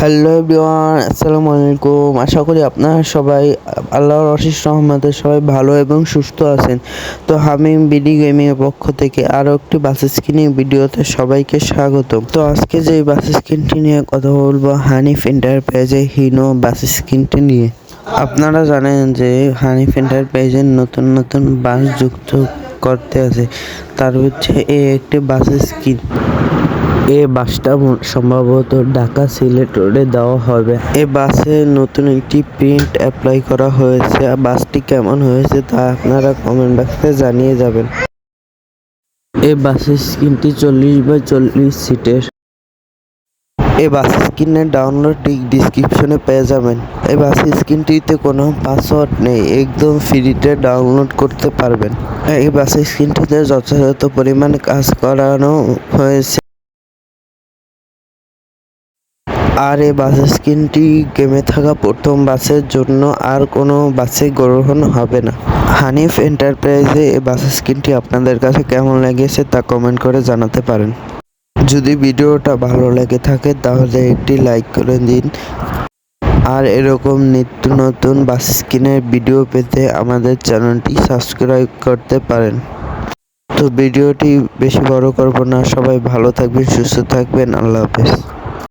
Hello everyone, আসসালামু আলাইকুম। আশা করি আপনারা সবাই আল্লাহর অশেষ রহমতে সবাই ভালো এবং সুস্থ আছেন। তো হামিম বিডি গেমিং এর পক্ষ থেকে আরও একটি বাস স্ক্রিনিং ভিডিওতে সবাইকে স্বাগত তো আজকে যে বাস স্ক্রিনটি নিয়ে কথা বলব, হানিফ এন্টারপ্রাইজে হিনো বাস স্ক্রিনটি নিয়ে। আপনারা জানেন যে হানিফ এন্টারপ্রাইজের নতুন নতুন বাস যুক্ত করতে আছে। তার হচ্ছে এই একটি বাস স্ক্রিন। এ বাসটা সম্ভবত ঢাকা সিলেট রোডে দেওয়া হবে। এ বাসে নতুন একটি প্রিন্ট অ্যাপ্লাই করা হয়েছে। বাসটি কেমন হয়েছে তা আপনারা কমেন্ট বক্সে জানিয়ে যাবেন। এই বাসের স্ক্রিনটি চল্লিশ বাই চল্লিশ সিটের। এই বাস স্ক্রিনের ডাউনলোড লিঙ্ক ডিসক্রিপশনে পেয়ে যাবেন। এই বাস স্ক্রিনটিতে কোনো পাসওয়ার্ড নেই, একদম ফ্রিতে ডাউনলোড করতে পারবেন। এই বাস স্ক্রিনটিতে যথাযথ পরিমাণ কাজ করানো হয়েছে। আর এই বাস স্ক্রিনটি গেমে থাকা প্রথম বাসের জন্য আর কোনো বাসে গ্রহণ হবে না। হানিফ এন্টারপ্রাইজে এই বাস স্ক্রিনটি আপনাদের কাছে কেমন লেগেছে তা কমেন্ট করে জানাতে পারেন। যদি ভিডিওটা ভালো লেগে থাকে তাহলে একটি লাইক করে দিন। আর এরকম নিত্য নতুন বাস স্ক্রিনের ভিডিও পেতে আমাদের চ্যানেলটি সাবস্ক্রাইব করতে পারেন। তো ভিডিওটি বেশি বড় করব না। সবাই ভালো থাকবেন, সুস্থ থাকবেন। আল্লাহ হাফেজ।